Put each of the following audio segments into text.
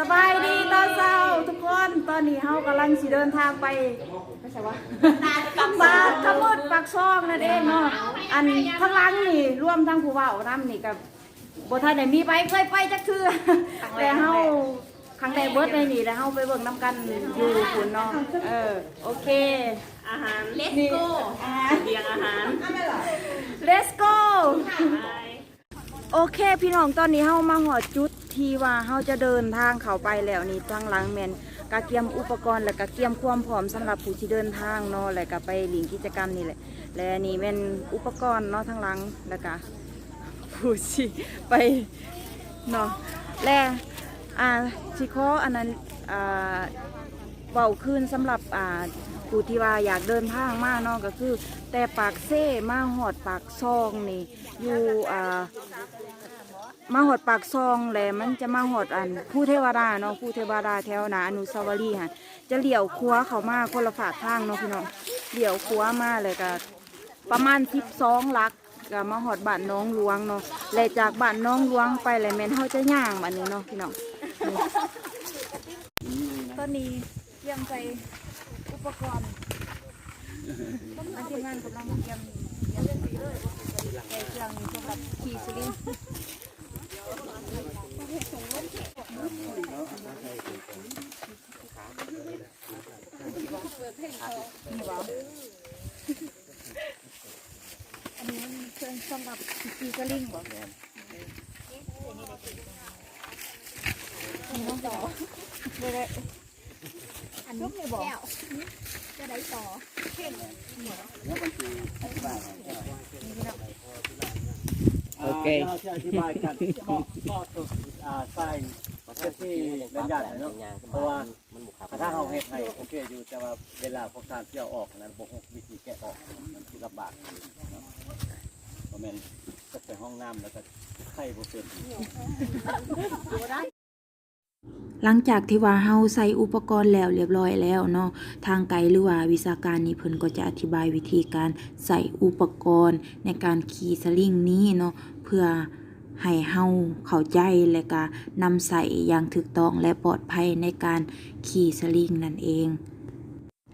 สบายดีตอนเช้าทุกคนตอนนี้เฮากำลังสิเดินทางไปไม่ใช่วะบาทขมุดปากซองนั่นเองเนาะอันข้างหล่างนี่รวมทั้งผู้เฒ่านำนี่กับบ่ทันได้มีไปเคยไปจักเทื่อแต่เฮาครั้งแรกเบิดในนี่แล้วเฮาไปเบิ่งนํกันอยู่พุ่นเนาะเออโอเค อาหารเลสนี่โก้อ่าเรียงอาหาร let's go ไปโอเคพี่น้องตอนนี้เฮามาหอดจุด ที่ว่าเฮาจะเดินทางเข้าไปแล้วนี่ทางหลังแมนกะเกียมอุปกรณ์และกะเกียมความพร้อมสำหรับผู้ที่เดินทางเนาะและก็ไปหลิงกิจกรรมนี่แหละ และนี่เป็นอุปกรณ์เนาะทางหลังแล้วก็ผู้ที่ไปเนาะและอ่าสิขออันนั้นอ่าเบาขึ้นสำหรับอ่าผู้ที่ว่าอยากเดินทางมากเนาะก็คือ แต่ปากเซ่มาหอดปากซองนี่อยู่อ่า มาหอดปากซองแหละมันจะมาหอดอันผู้เทวดาเนาะผู้เทวดาแถวหนาอนุสาวรีย์ค่ะจะเหลี้ยวคัวเขามาคนละฝากทางเนาะพี่น้องเหลี้ยวคัวมาเลยก็ประมาณสิบสองลักก็มาหอดบ้านน้องหลวงเนาะและจากบ้านน้องหลวงไปเลยแม่นเฮาจะย่างบัดนี้เนาะพี่น้องตอนนี้เตรียมใจอุปกรณ์อันที่งานกำลังเตรียมเตรียมใจเครื่องสำหรับขี่สลิง นี่บ่อันนี้มันเครื่องสำหรับขี่สลิงบ่นี่น้องต่อเดี๋ยวอันนี้แก้วจะได้ต่อโอเคเราจะอธิบายกันข้อข้อตัวใส่ที่เล่นยากเนาะเพราะว่า ถ้าเราเฮ็ดให้โอเคอยู่แต่ว่าเวลาพวกการเที่ยวออกนั้นบ่ฮู้วิธีแก้ออกมันสิลำบากเนาะบ่แม่นก็ไปห้องน้ำแล้วก็ไข้บ่เป็น หลังจากที่ว่าเฮาใส่อุปกรณ์แล้วเรียบร้อยแล้วเนาะทางไกด์หรือว่าวิชาการนี้เพิ่นก็จะอธิบายวิธีการใส่อุปกรณ์ในการขี่สลิงนี้เนาะเพื่อ ให้เฮาเข้าใจและก็นำใส่อย่างถูกต้องและปลอดภัยในการขี่สลิงนั่นเอง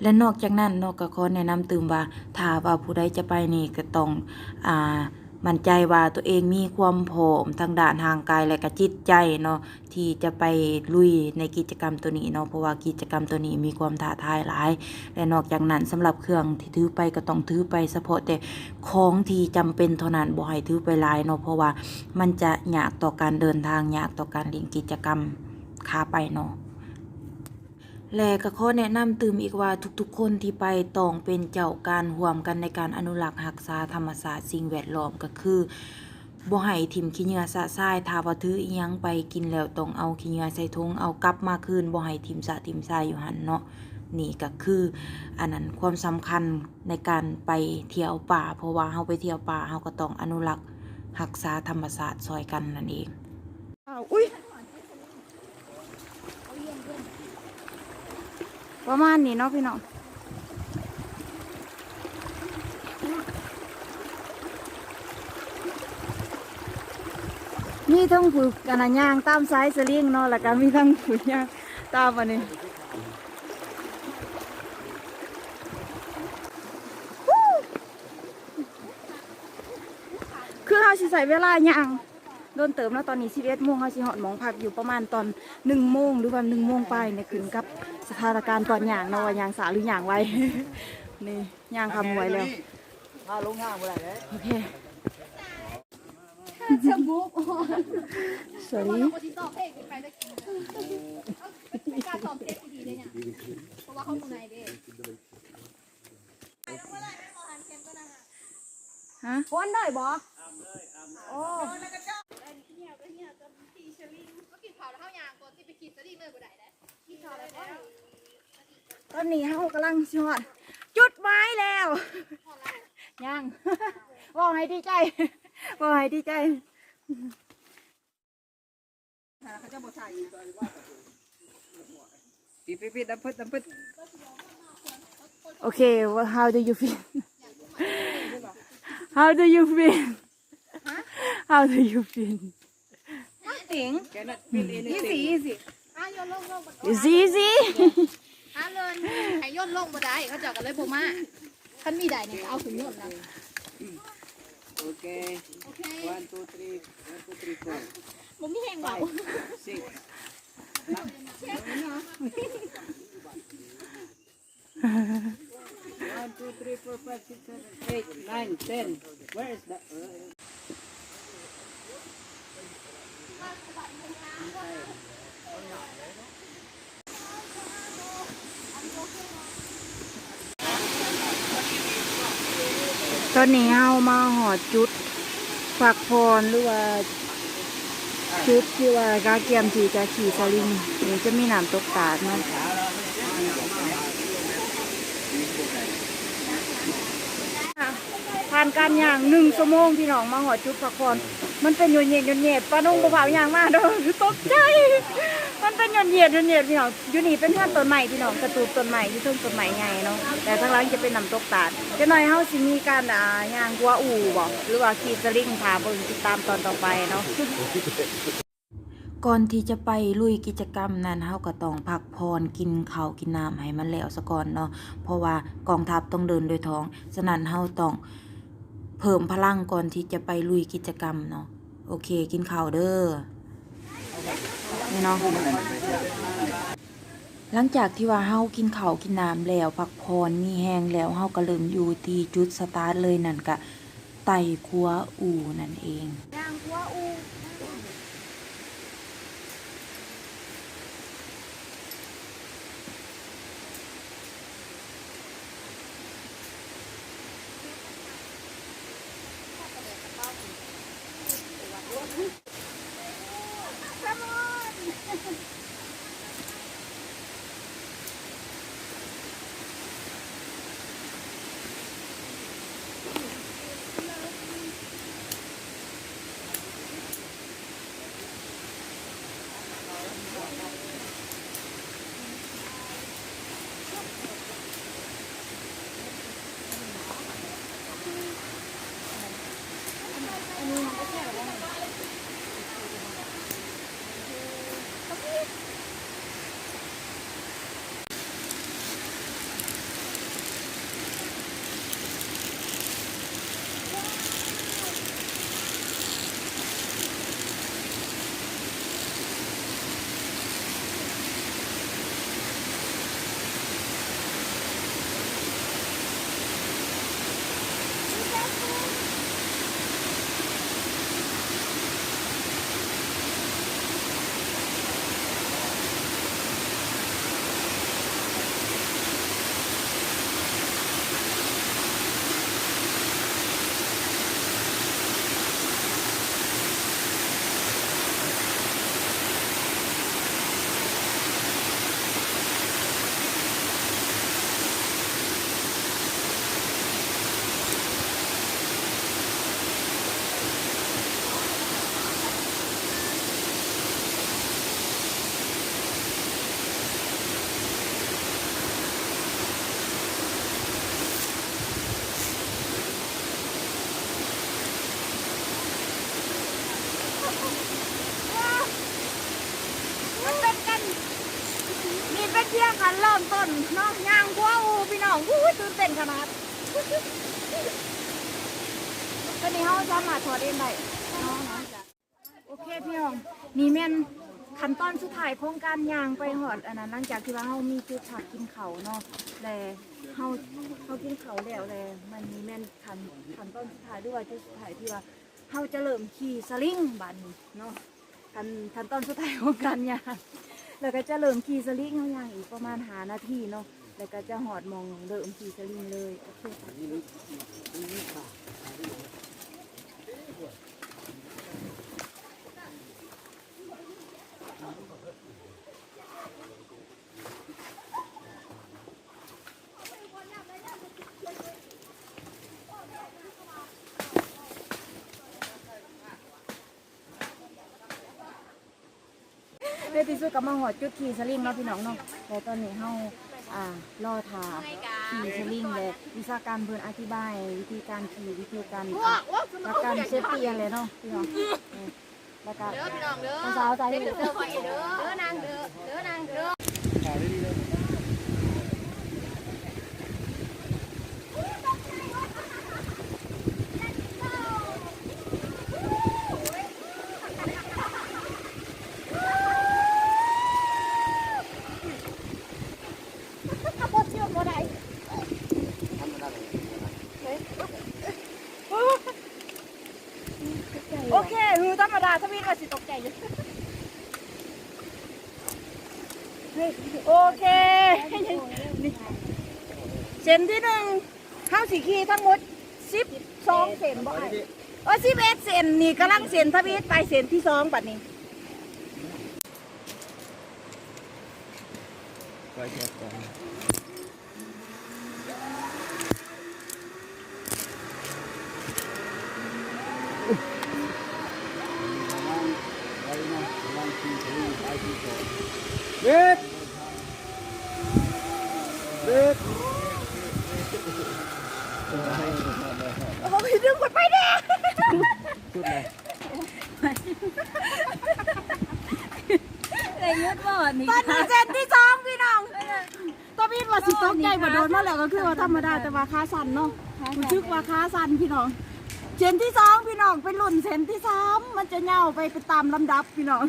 และนอกจากนั้นนอกก็ขอแนะนำตื่มว่าถ้าว่าผู้ใดจะไปนี่ก็ต้องอ่า มั่นใจว่าตัวเองมีความพร้อมทางด้านทางกายและก็จิตใจเนาะที่จะไปลุยในกิจกรรมตัวนี้เนาะเพราะว่ากิจกรรมตัวนี้มีความท้าทายหลาย และนอกจากนั้นสำหรับเครื่องที่ถือไปก็ต้องถือไปเฉพาะแต่ของที่จำเป็นเท่านั้นบ่ให้ถือไปหลายเนาะเพราะว่ามันจะยากต่อการเดินทางยากต่อการเล่นกิจกรรมขาไปเนาะ และก็ขอแนะนำตืมอีกว่าทุกๆ คนที่ไปต้องเป็นเจ้าการร่วมกันในการอนุรักษ์รักษาธรรมศาสตร์สิ่งแวดล้อมก็คือบ่ให้ทิมขี้เหงื่อสะทรายถ้าว่าถืออีหยังไปกินแล้วต้องเอาขี้เหงื่อใส่ถุงเอากลับมาคืนบ่ให้ทิมสะทิมทรายอยู่หันเนาะนี่ก็คืออันนั้นความสำคัญในการไปเที่ยวป่า เพราะว่าเฮาไปเที่ยวป่าเฮาก็ต้องอนุรักษ์รักษาธรรมศาสตร์ซอยกันนั่นเองอ้าวอุ้ย ประมาณนี้เนาะพี่น้องมีทั้งฝึกกันนะย่างตามสายสลิงเนาะแล้วก็มีทั้งฝึกย่างตามอันนี้คือเขาสิใส่เวลาย่าง โดนเติมแล้วตอนนี้11โมงเขาสิหอดหมองพักอยู่ประมาณตอน1โมงหรือว่า1โมงไปเนี่ยขึ้นกับสถานการณ์ตอนย่างเนาะว่าย่างสาหรือย่างไวนี่ย่างคำไว้แล้วถ้าลงห้างบ่ได้เด้โอเคจะมุกสวัสดีคนที่ตอบเตอนนี้เขากำลังสิหอดจุดไม้แล้วย่างว่าให้ดีใจว่าให้ดีใจปิดปิดปิดดับพึดดับพึดโอเค well, how do you feel how do you feel how do you feel แกนัดปิดเอง easy easy โยนลงลงบ่ซีซีหาเงินให้โยนลงบ่ได้เขาเจ้าก็เลยบ่มาคันมีได้เนี่ยก็เอาขึ้นโยนแล้ว Okay. โอเค One, two, three. One, two, three, four. บ่มีแห้งเบา Six. One, two, three, four, five, six, seven, eight, nine, ten. Where is that? Uh, ตอนนี้เฮามาหอดจุดฝักพรหรือว่า จุดที่ว่ากาเกียมสีจะขี่สลิงนี่จะมีน้ำตกตาดเนาะ ผ่านการย่างหนึ่งชั่วโมงพี่น้องมาหอจุดฝักพรมันเป็นโยนเย็นโยนเย็นปลานุ่งปลาเผาย่างมากเด้อตกใจมันเป็นโยนเย็นโยนเย็นพี่น้องอยู่นี่เป็นเพื่อนต้นใหม่พี่น้องกระตูบต้นใหม่ที่ต้นต้นใหม่ใหญ่เนาะแต่ข้างหล่างจะเป็นน้ำตกตาดจะหน่อยเฮาสิมีการอ่าย่างกัวอู่บอกหรือว่าขี่สลิงพาเบิ่งติดตามตอนต่อไปเนาะก่อนที่จะไปลุยกิจกรรมนั้นเฮาก็ต้องพักพรกินข้าวกินน้ำให้มันแล้วซะก่อนเนาะเพราะว่ากองทัพต้องเดินโดยท้องฉะนั้นเฮาต้อง เพิ่มพลังก่อนที่จะไปลุยกิจกรรมเนาะโอเคกินข้าวเด้อนี่เนาะหลังจากที่ว่าเฮากินข้าวกินน้ำแล้วพักพรมีแห้งแล้วเฮาก็เริ่มอยู่ที่จุดสตาร์ทเลยนั่นกะไต่คัวอูนั่นเองย่างคัวอู ดตอนนี้เขาสามารถถอดเองได้เนาะเนาะจ้ะโอเคพี่น้องนี่แม่นขั้นตอนสุดท้ายของการยางไปหอดอันนั้นหลังจากที่ว่าเฮามีจุดผักกินเขาเนาะแต่เฮาเฮากินเขาแล้วแล้วมันมีแม่นขั้นขั้นตอนสุดท้ายด้วยจุดสุดท้ายที่ว่าเฮาจะเริ่มขี่สลิงบัดนเนาะขั้นขั้นตอนสุดท้ายของการยางแล้วก็จะเริ่มขี่สลิงเอายางอีกประมาณหานาทีเนาะ แล้วก็จะหอดมองเริ่มขี่สลิงเลยโอเคค่ะเดี๋ยวที่สุดก็มาหอดจุดขี่สลิงเนาะพี่น้องเนาะแต่ตอนนี้เฮา อ่ารอทาขี่สลิงเลยวิชาการเพิ่นอธิบาย วิธีการขี่วิธีการอะหลักการเซฟตี้อะไรเนาะพี่น้องเออแล้วก็เด้อพี่น้องเด้อภาษาใจเด้อเด้อคอยเด้อเด้อนางเด้อเด้อนาง ทวีตว่าสิตกใจอยู่โอเคเส้นที่หนึ่งเข้าสีขีทั้งหมดสิบสองเส้นบ่ไอ้เออสิบเอ็ดเส้นนี่กำลังเส้นทวีตไปเส้นที่สองปัดนี้ไปเก็บก่อนบ็ดเบ็ด โอ้ยดึงกดไปแน่สุดเลยเลยยุดบ่นี่ตอนนี้เส้นที่สองพี่น้องตอนนี้ว่าสิตกใจบ่โดนมาแล้วก็คือว่าธรรมดาแต่ว่าขาสั่นเนาะรู้สึกว่าขาสั่นพี่น้องเส้นที่สองพี่น้องเป็นรุ่นเส้นที่สามมันจะเน่าไปไปตามลำดับพี่น้อง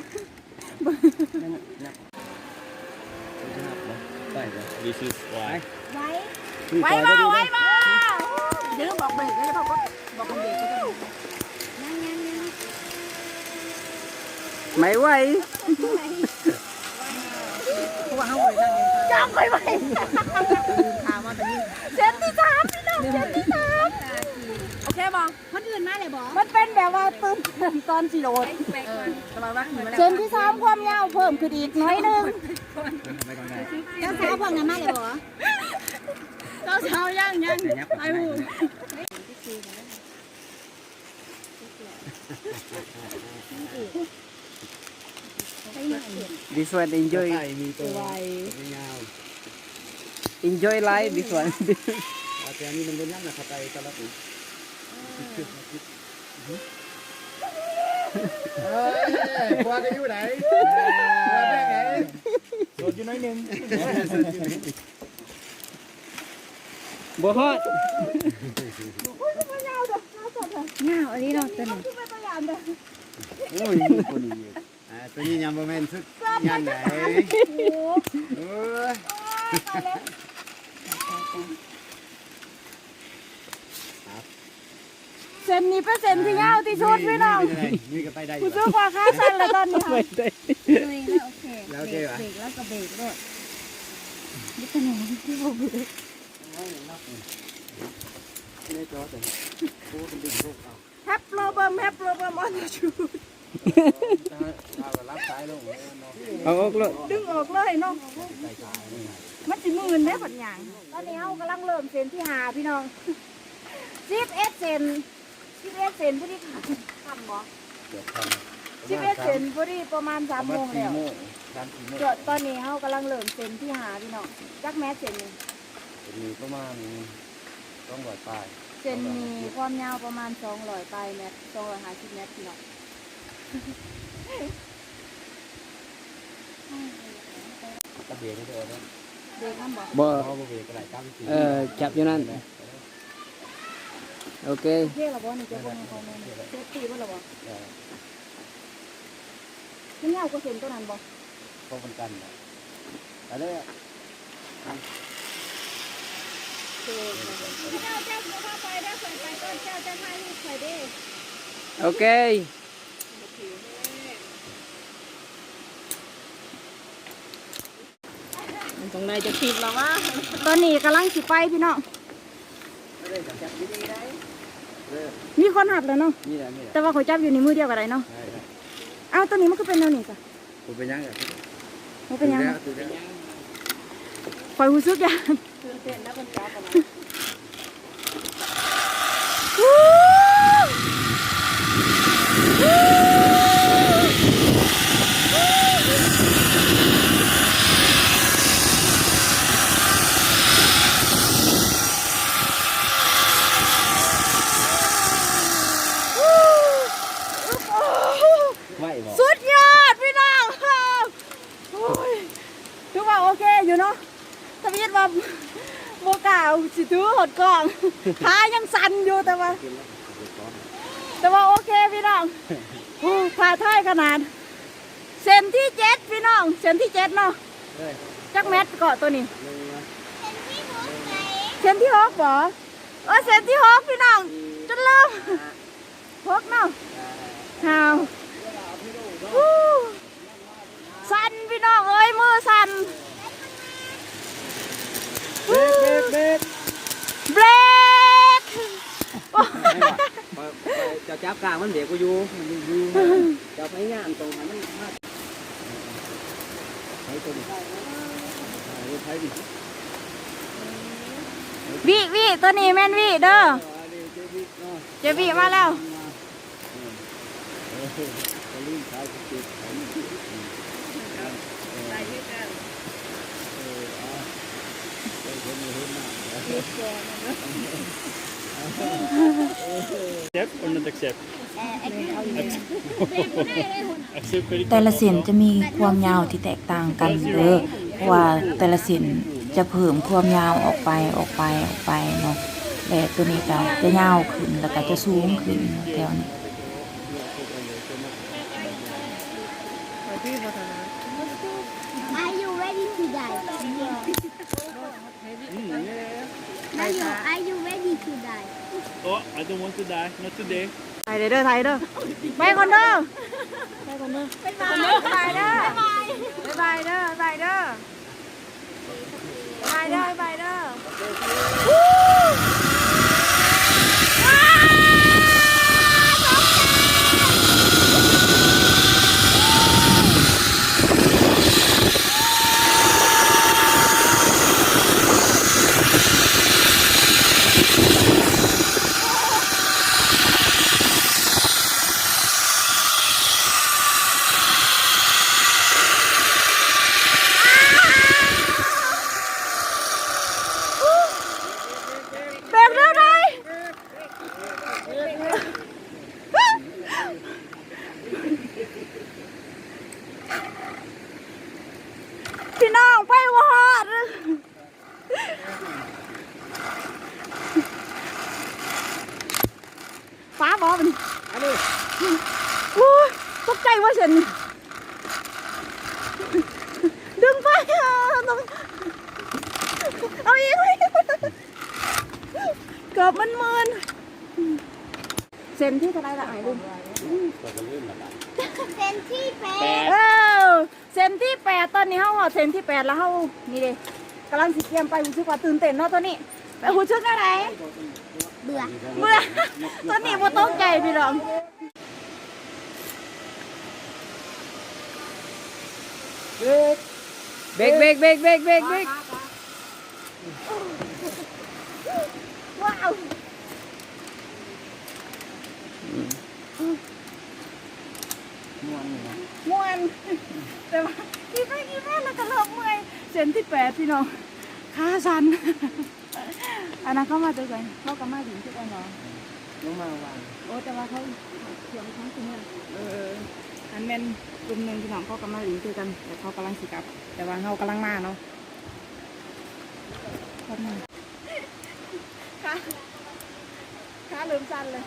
เ This is why ไว้ ไว้มาไว้มาเดี๋ยวบอกเบรกเลยบอกว่าบอกเบรกก็ได้ไม่ไหวจ้องไปไว้เส้นที่สามพี่น้องเส้นที่สามโอเคบ่คนอื่นมาเลยบ่มันเป็นแบบว่าตื่นเต้นตอนสิโรดสบายว่าขี่มาแล้วเส้นที่สามความยาวเพิ่มขึ้นอีกน้อยหนึง เจ้าสาวพวกนั้นมาเลยบ่เจ้าเช้าย่างย่างไอ้หูดิสวัน enjoy มีตัว enjoy life this one แต่อันนี้มันเป็นยังนะครับไปตลา ดนี้พอจะอยู่ไหนพอได้ไงโดดอยู่น้อยนึงบ่ฮอดเงาอันนี้เนาตัวนี้โอ้ยคนนี้อ่าตัวนี้ยังบ่แม่นสุดยันไหนโอ้ย เส้นนี้เป็นเส้นที่ยาวที่สุดพี่น้องนี่ก็ไปได้รู้สึกว่าขาสั่นแล้วตอนนี้ค่ะตัวนี้แล้วโอเคแล้วเจ๊วะเบรกแล้วก็เบรกด้วยแฮปโปรเบิร์มแฮปโปรเบิร์มออนชูดรับสายลงเอาออกเลยดึงออกเลยเนาะมันสิมื่นได้ผัดหยังตอนนี้เฮากำลังเริ่มเส้นที่หาพี่น้องสิบเอ็ดเซน สิบเอ็ดเซนพอดีค่ะทำบ่สิบเอ็ดเซนพอดีประมาณสามโมงแล้วสามสี่โมงจดตอนนี้เฮากำลังเริ่มเส้นที่หาพี่น้องจักแมสเส้นนี้มีประมาณต้องร้อยปลายเส้นมีความยาวประมาณ200ปลายเมตร250เมตรพี่น้องกระเบียงนี่เดียวนะเด็กน้ำบ่บ่เพราะว่าเบียงกระไรตั้งสี่เออจับอยู่นั่น โอเคโอเคแล้วบ่นี่จะบ่ให้เขาแม่นเซฟตี้บ่ล่ะบ่มันยาวกว่าเส้นตัวนั้นบ่เพราะมันกันนะอะไรอะเจ้าเจ้าเข้าไปได้ใส่ไปต้นเจ้าจะให้ลูกใส่ได้โอเคตรงไหนจะผิดหรอวะตอนนี้กำลังสิไปพี่น้อง มีคนหัดแล้วเนาะนี่แหละนี่แหละแต่ว่าเขาจับอยู่ในมือเดียวกันได้เนาะใช่ครับเอ้าตัวนี้มันก็เป็นแนวนี้จ้ะคุณเป็นยังไงมันเป็นหยังตื่นแล้วคอยรู้สึกอย่างตื่นเต้นแล้วคนจ้ากัน ไหวบ่ สุดยอดพี่น้องโอ้ยถือว่าโอเคอยู่เนาะทวีตว่าโมกล้าสิถือหดกล่อง ขายังสั่นอยู่แต่ว่า แต่ว่าโอเคพี่น้องโอ้ขาท้ายขนาด เซนที่เจ็ดพี่น้อง เซนที่เจ็ดเนาะจักแมทเกาะตัวนี้ เซนที่หกเหรอเออเซนที่หกพี่น้องจนเริ่มหกเนาะฮาว ฮู้สั่นพี่น้องเอ้ยมือสั่น เบรกเบรกเบรก เบรก จะจับกลางมันเดี๋ยวกูอยู่มันอยู่จะพยายามตรงนั้นมันมากวิวิตัวนี้แม่นวิเด้อเจวิมาแล้วเ accept or not accept แต่ละเส้นจะมีความยาวที่แตกต่างกันเด้อเพราะว่าแต่ละเส้นจะเพิ่มความยาวออกไปออกไปออกไปเนาะแต่ตัวนี้ก็จะยาวขึ้นแล้วก็จะสูงขึ้นแถวนี้ oh I don't want to die not today ไทยเด้อไทยเด้อไปก่อนเด้อไปก่อนเด้อไปก่อนเด้อไปเด้อไปบายเด้อไปเด้อไปเด้อไปเด้อเบรกเด้อไทยพี่น้องไปวอดฟ้าบอมันโอ้ย ตกใจว่าฉัน ดึงไปอะต้องเอาอีกไหมเกือบมันมืนเซนที่เท่าไรละไอ้ลุงเซนที่แปดเออเซนที่แปดตอนนี้เฮาหอดเซนที่แปดแล้วเฮานี่เลยกำลังสิเตรียมไปหูชึกว่าตื่นเต้นเนาะตัวนี้ไปหูชึกอะไรเบื่อเมื่อตอนนี้บ่ต้องใจพี่น้อง เบรกเบรกเบรกเบรกเบรกเบรกว้าวม่วนแต่ว่ากี่ไปกี่แม่แล้วก็เริ่มเมื่อยเซนที่แปดพี่น้องขาสั่นอันนั้นเข้ามาตัวไหนเข้ากับมาถึงที่ไหนเนาะลงมาวางโอ้แต่ว่าเขาเขียนทั้งกลุ่มเลยเอออันเป็น กลุ่มหนึ่งพี่น้องเขากำลังหลิงคือกันแต่เขากำลังสิกลับ แต่ว่าเขากำลังมาเนาะแป๊บนึงขาขาลืมสั่นเลย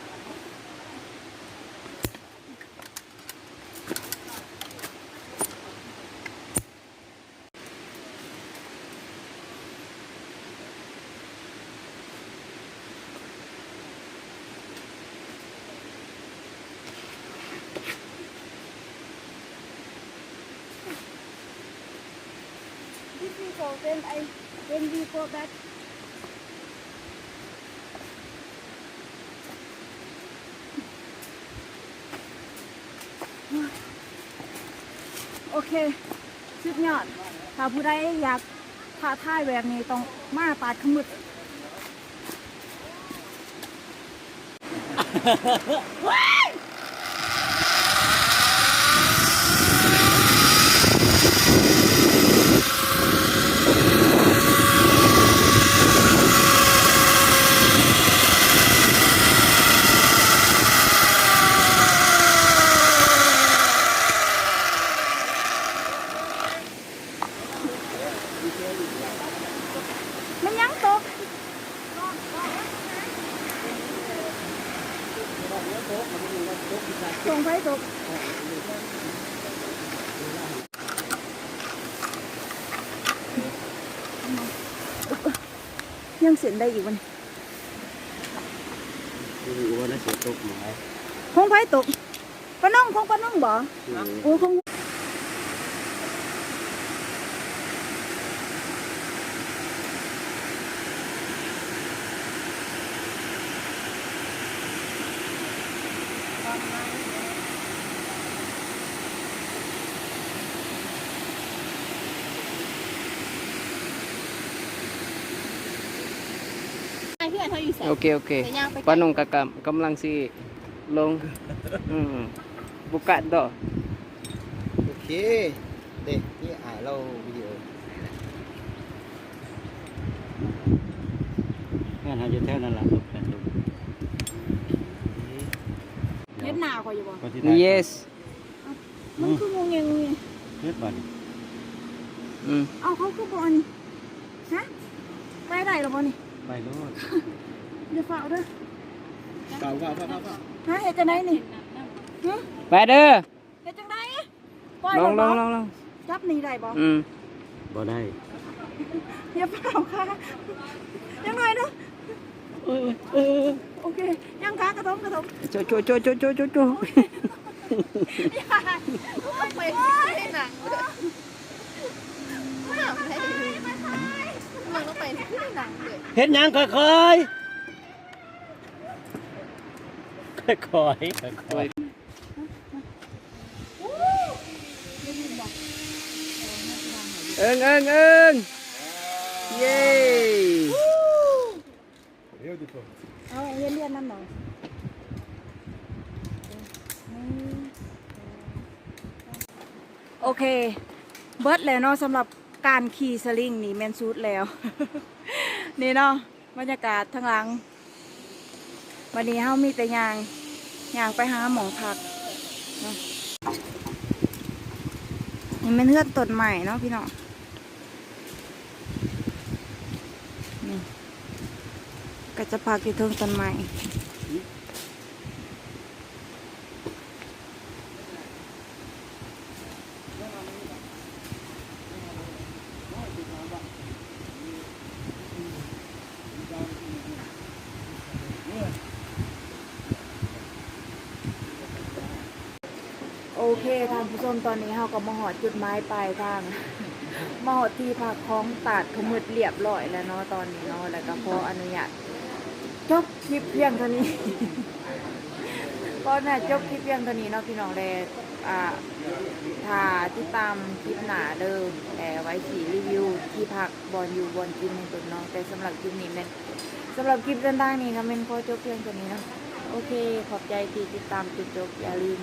ที่พี่โกเป็นไอเป็นวีโกแบ็คโอเคสุดยอดถ้าผู้ใดอยากท้าท่ายแบบนี้ต้องมาปาดขมึดมันยังตกส่งไฟตก ยัง เสียนได้อีกวันดูว่าน่าเสียตกหมายห้องไฟตกปะโนน้องของปาน้องบ่โอ้ของไอ้เพื่อนเขาอยู่แสน โอเคโอเคเดี๋ยวย่างไปป้านุ่งกะกำกำลังสิลงอืมบุกะดอโอเค เด็กนี่อ่านเราวิดีโอ งานหาอยู่แถวนั้นล่ะตกแต่ดูเฮ็ดหน้าข่อยอยู่บ่ก็ที่นี่ yes มันคืองงเงงงเฮ็ดบัดอืมเอาเขาคือบ่อันนี้ฮะไปได้หรอบ่นี่ไปโลด เดี๋ยวฝากเด้อเก่าเก่าเก่าเก่าเก่าฮะเฮ็ดจังไดนี่ฮะไปเด้อเฮ็ดจังไดปล่อยลบ่งลบ่งลงลงจับนี่ได้บ่อืมบ่ได้อย่าเปล่าค่ะยังไงเด้อโอเคยังค่ะกระทงกระทงโจโจโจโจโจโจโจไปที่หนังเลยไม่อยากไปมันต้องไปที่หนังเลยเฮ็ดหยังค่อยๆ คอยคอยเอิงเอิงเอิงเย้เอาเรียนเรียนนั่นหน่อยโอเค เบิร์ดแล้วเนาะสำหรับการขี่สลิงนี่แมนซูดแล้ว นี่เนาะบรรยากาศทางหลังวันนี้เฮามีแต่ยาง ยางไปหาหมองผักนี่เป็นเพื่อนต้นใหม่เนาะพี่น้องนี่ก็จะพักอยู่เทิงต้นใหม่ เคท่านผู้ชมตอนนี้เราก็มาหอดจุดหมายปลายทางมาหอดที่พักของตัดขมืดเรียบร้อยแล้วเนาะตอนนี้เนาะแล้วก็ขออนุญาตจบคลิปเพียงเท่านี้ก็น่าจบคลิปเพียงเท่านี้เนาะพี่น้องเลยอ่าถ้าติดตามคลิปหนาเด้อแต่ไว้สีรีวิวที่พักบอลอยู่บอลกินในตัวน้องแต่สำหรับคลิปนี้แม่นสำหรับคลิปเดินทางนี้ก็แม่นขอจบเพียงเท่านี้เนาะโอเค ขอบใจที่ติดตามจนจบอย่าลืม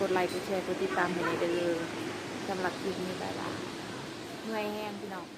กดไลค์ กดแชร์ กดติดตามให้ในเด้อสำหรับคลิปนี้ไปละเมื่อยแห้งพี่น้อง